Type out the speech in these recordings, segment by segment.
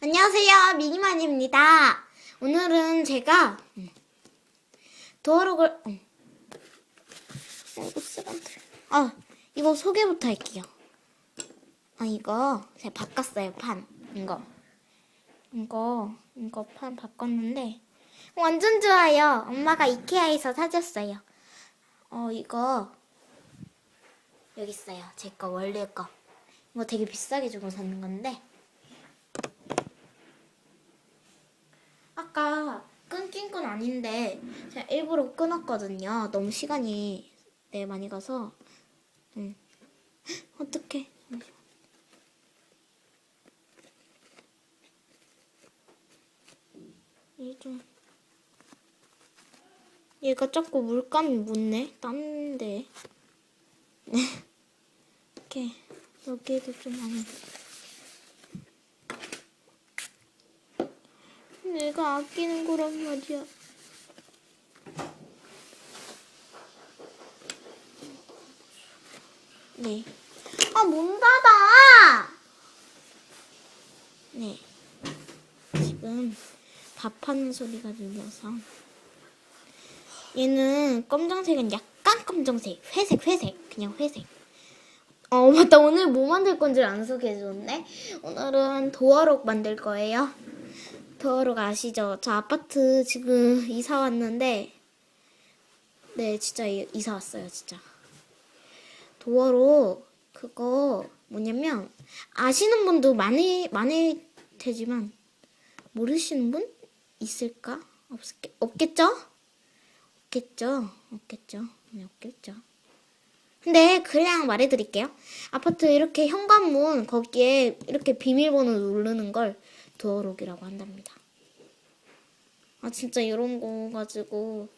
안녕하세요, 미니만입니다. 오늘은 제가 음, 도어록을 음. 아 이거 소개부터 할게요. 아 이거 제가 바꿨어요 판 이거 이거 이거 판 바꿨는데 완전 좋아요. 엄마가 이케아에서 사줬어요. 어 이거 여기 있어요. 제 거 원래 거. 이거 되게 비싸게 주고 샀는 건데 아까 끊긴 건 아닌데 제가 일부러 끊었거든요. 너무 시간이 네 많이 가서 음. 어떡해. 이좀 얘가 자꾸 물감이 묻네. 딴데. 이렇게 여기에도 좀 많이. 내가 아끼는 거란 말이야. 네. 아, 문 닫아! 네. 지금 밥하는 소리가 들려서. 얘는 검정색은 약간 검정색. 회색, 회색. 그냥 회색. 어, 맞다. 오늘 뭐 만들 건지 안 소개해줬네. 오늘은 도어록 만들 거예요. 도어록 아시죠? 저 아파트 지금 이사 왔는데, 네, 진짜 이- 이사 왔어요, 진짜. 도어록 그거 뭐냐면 아시는 분도 많이 많을 테지만 모르시는 분 있을까? 없겠, 없겠죠? 없겠죠? 없겠죠? 네, 없겠죠. 근데 그냥 말해드릴게요. 아파트 이렇게 현관문 거기에 이렇게 비밀번호 누르는 걸 도어록이라고 한답니다. 아 진짜 이런 거 가지고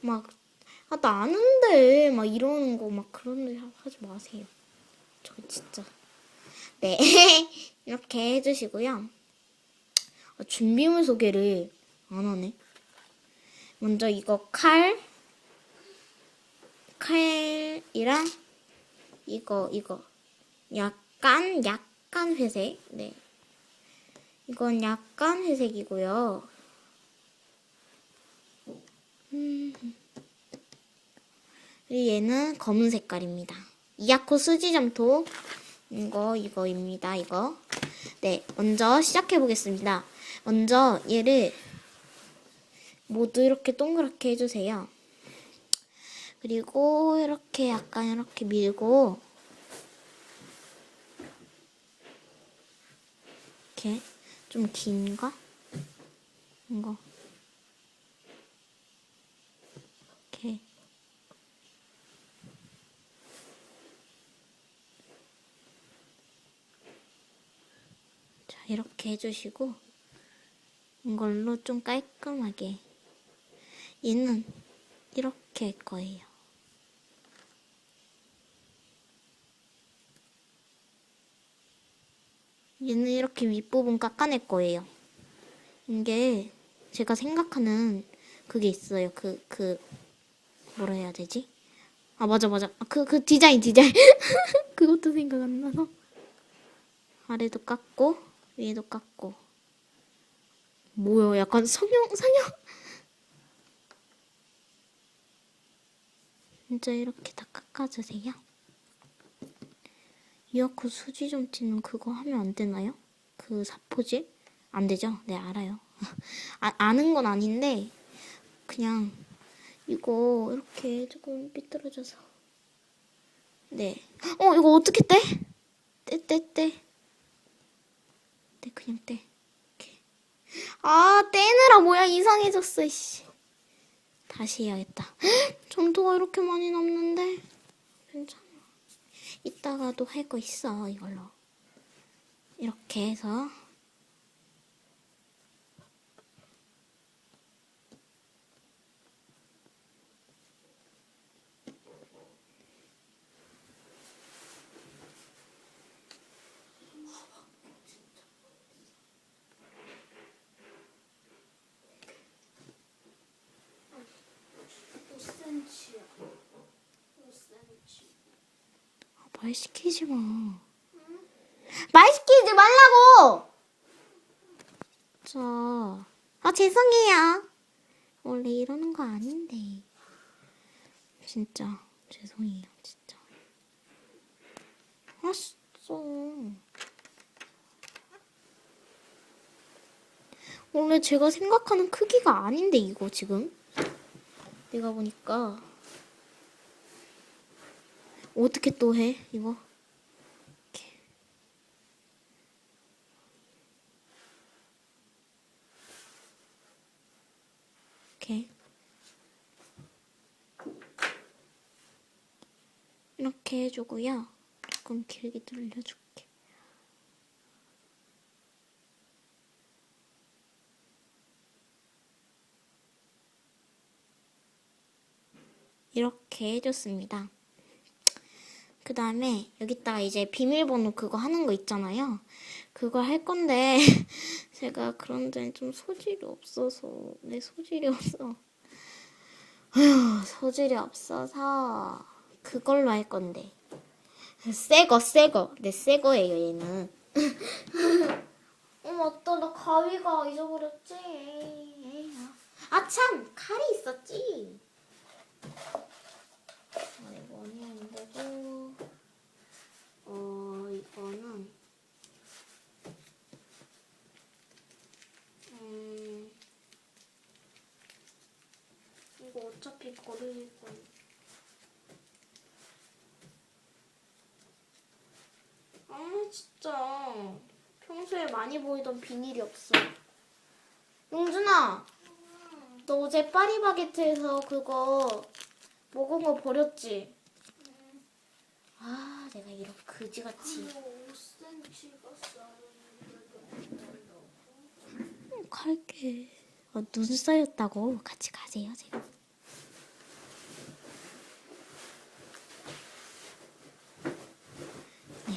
막 아, 나 아는데 막 이러는 거 막 그런 데 하- 하지 마세요. 저 진짜 네 이렇게 해주시고요. 아, 준비물 소개를 안 하네. 먼저 이거 칼 칼이랑 이거 이거 약간 약간 회색 네 이건 약간 회색이고요. 음. 그리고 얘는 검은 색깔입니다. 이아코 수지 점토 이거 이거입니다. 이거 네 먼저 시작해 보겠습니다. 먼저 얘를 모두 이렇게 동그랗게 해주세요. 그리고 이렇게 약간 이렇게 밀고 이렇게 좀 긴가? 이거 이렇게 이렇게 해주시고 이걸로 좀 깔끔하게 얘는 이렇게 할 거예요. 얘는 이렇게 윗부분 깎아낼 거예요. 이게 제가 생각하는 그게 있어요. 그, 그, 뭐라 해야 되지? 아, 맞아, 맞아. 아, 그, 그 디자인, 디자인. 그것도 생각 안 나서. 아래도 깎고, 위에도 깎고. 뭐야, 약간 성형, 성형. 진짜 이렇게 다 깎아주세요. 이어코 수지 좀 찌는 그거 하면 안 되나요? 그 사포질? 안 되죠? 네, 알아요. 아, 아는 건 아닌데, 그냥 이거 이렇게 조금 삐뚤어져서. 네. 어, 이거 어떻게 떼? 떼, 떼, 떼. 네, 그냥 떼. 이렇게. 아, 떼느라 모양 이상해졌어, 씨. 다시 해야겠다. 점토가 이렇게 많이 남는데 괜찮아. 이따가도 할거 있어 이걸로. 이렇게 해서 아, 말 시키지 마. 말 시키지 말라고. 했어. 아, 죄송해요. 원래 이러는 거 아닌데. 진짜, 죄송해요, 진짜. 알았어. 원래 제가 생각하는 크기가 아닌데, 이거 지금. 내가 보니까. 어떻게 또 해, 이거? 이렇게. 이렇게. 이렇게 해주고요. 조금 길게 늘려줄게. 이렇게 해줬습니다. 그 다음에 여기다가 이제 비밀번호 그거 하는 거 있잖아요. 그거 할 건데 제가 그런 데는 좀 소질이 없어서 내 소질이 없어. 아휴, 소질이 없어서 그걸로 할 건데. 새거 새거 내 새거예요 얘는. 어머 또나 가위가 잊어버렸지. 아 참 칼이 있었지. 아, 이거 아니면 되고 어 이거는 음 이거 어차피 버릴 건아 진짜. 평소에 많이 보이던 비닐이 없어. 용준아 너 어제 파리바게트에서 그거 먹은 거 버렸지? 아, 내가 이런 그지같이. 5cm가 쌓였는데도 응, 갈게. 어, 눈 쌓였다고. 같이 가세요, 지금. 네.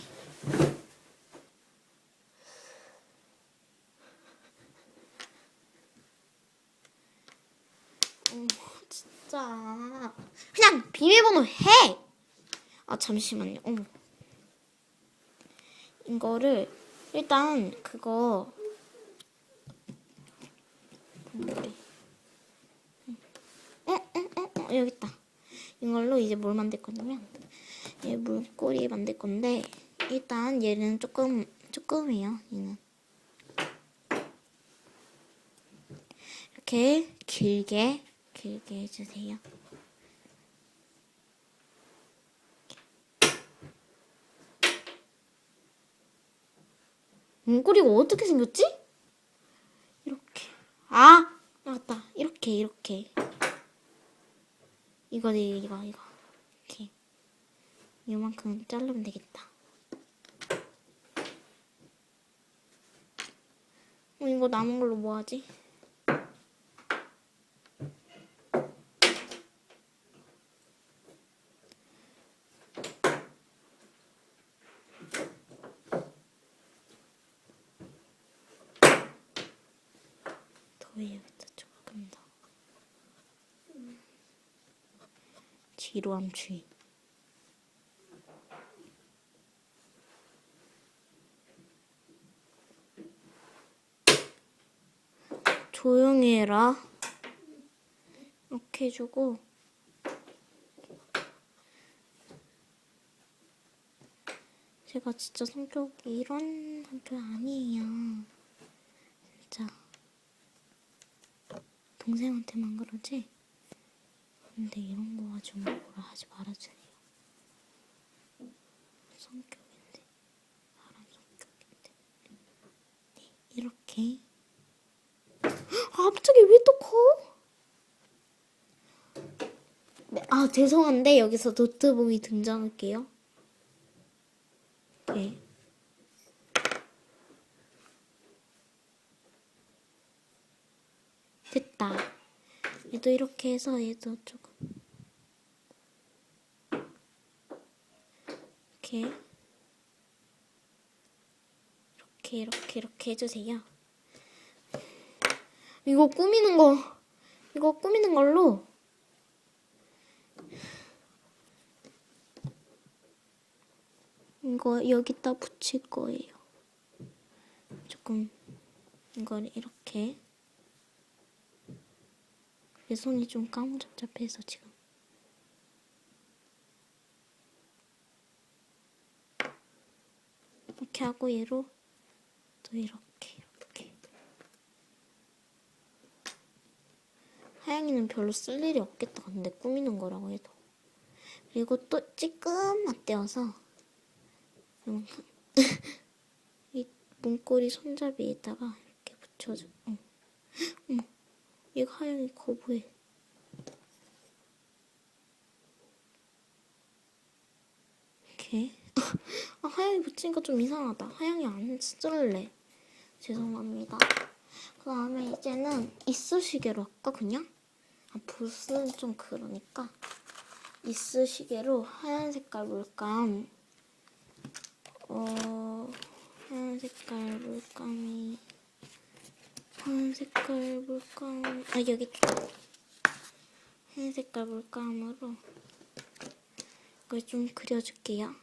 어, 진짜. 그냥 비밀번호 해! 아, 잠시만요. 어머. 이거를, 일단, 그거. 어, 어, 어, 어, 여기 있다. 이걸로 이제 뭘 만들 거냐면, 얘 물꼬리 만들 건데, 일단 얘는 조금, 조금이에요, 얘는. 이렇게 길게, 길게 해주세요. 문고리가 어떻게 생겼지? 이렇게. 아! 나왔다. 이렇게, 이렇게. 이거, 이거, 이거. 이렇게. 이만큼 자르면 되겠다. 어, 이거 남은 걸로 뭐 하지? 더 해야겠다, 조금 더. 지루함 주의. 조용히 해라. 이렇게 해주고. 제가 진짜 성격이 이런 성격 아니에요. 진짜. 동생한테만 그러지? 근데 이런 거 가지고 뭐라 하지 말아주세요. 성격인데. 사람 성격인데. 네, 이렇게. 아, 갑자기 왜 또 커? 네, 아, 죄송한데 여기서 노트북이 등장할게요. 네. 됐다. 얘도 이렇게 해서 얘도 조금 이렇게 이렇게 이렇게 이렇게 해주세요. 이거 꾸미는 거 이거 꾸미는 걸로 이거 여기다 붙일 거예요. 조금 이걸 이렇게 내 손이 좀 까무잡잡해서 지금. 이렇게 하고 얘로 또 이렇게 이렇게. 하양이는 별로 쓸 일이 없겠다. 근데 꾸미는 거라고 해도. 그리고 또 찌끔하게 떼어서 이 문고리 손잡이에다가 이렇게 붙여줘 어. 어머 얘가 하양이 거부해 이렇게 아, 하양이 붙이니까 좀 이상하다. 하양이 안 쓸래. 죄송합니다. 그 다음에 이제는 이쑤시개로 할까, 그냥? 아, 붓은 좀 그러니까. 이쑤시개로 하얀 색깔 물감. 어, 하얀 색깔 물감이. 하얀 색깔 물감. 아, 여기. 하얀 색깔 물감으로. 이걸 좀 그려줄게요.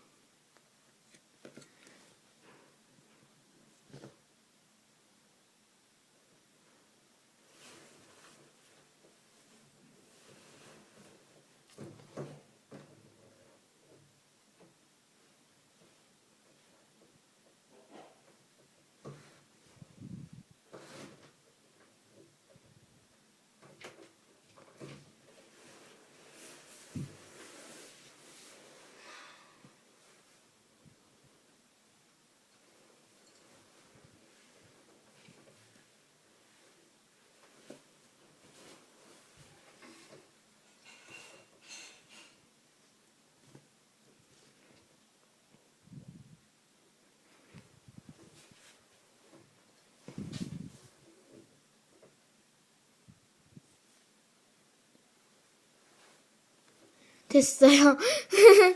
됐어요.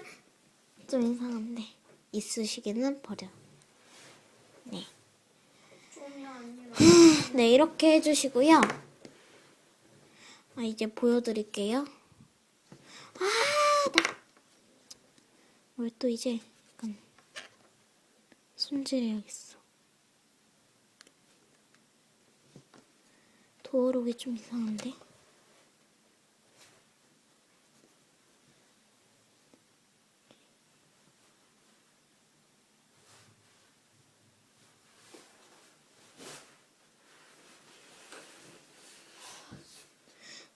좀 이상한데 이쑤시개는 버려. 네, 네 이렇게 해주시고요. 아 이제 보여드릴게요. 아, 나. 왜또 이제 약간 손질해야겠어. 도어록이 좀 이상한데.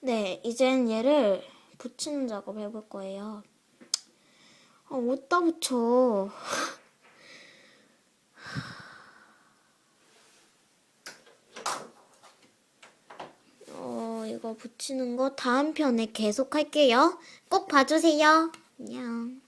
네, 이젠 얘를 붙이는 작업 해볼 거예요. 아, 어디다 붙여? 어, 이거 붙이는 거 다음 편에 계속 할게요. 꼭 봐주세요. 안녕.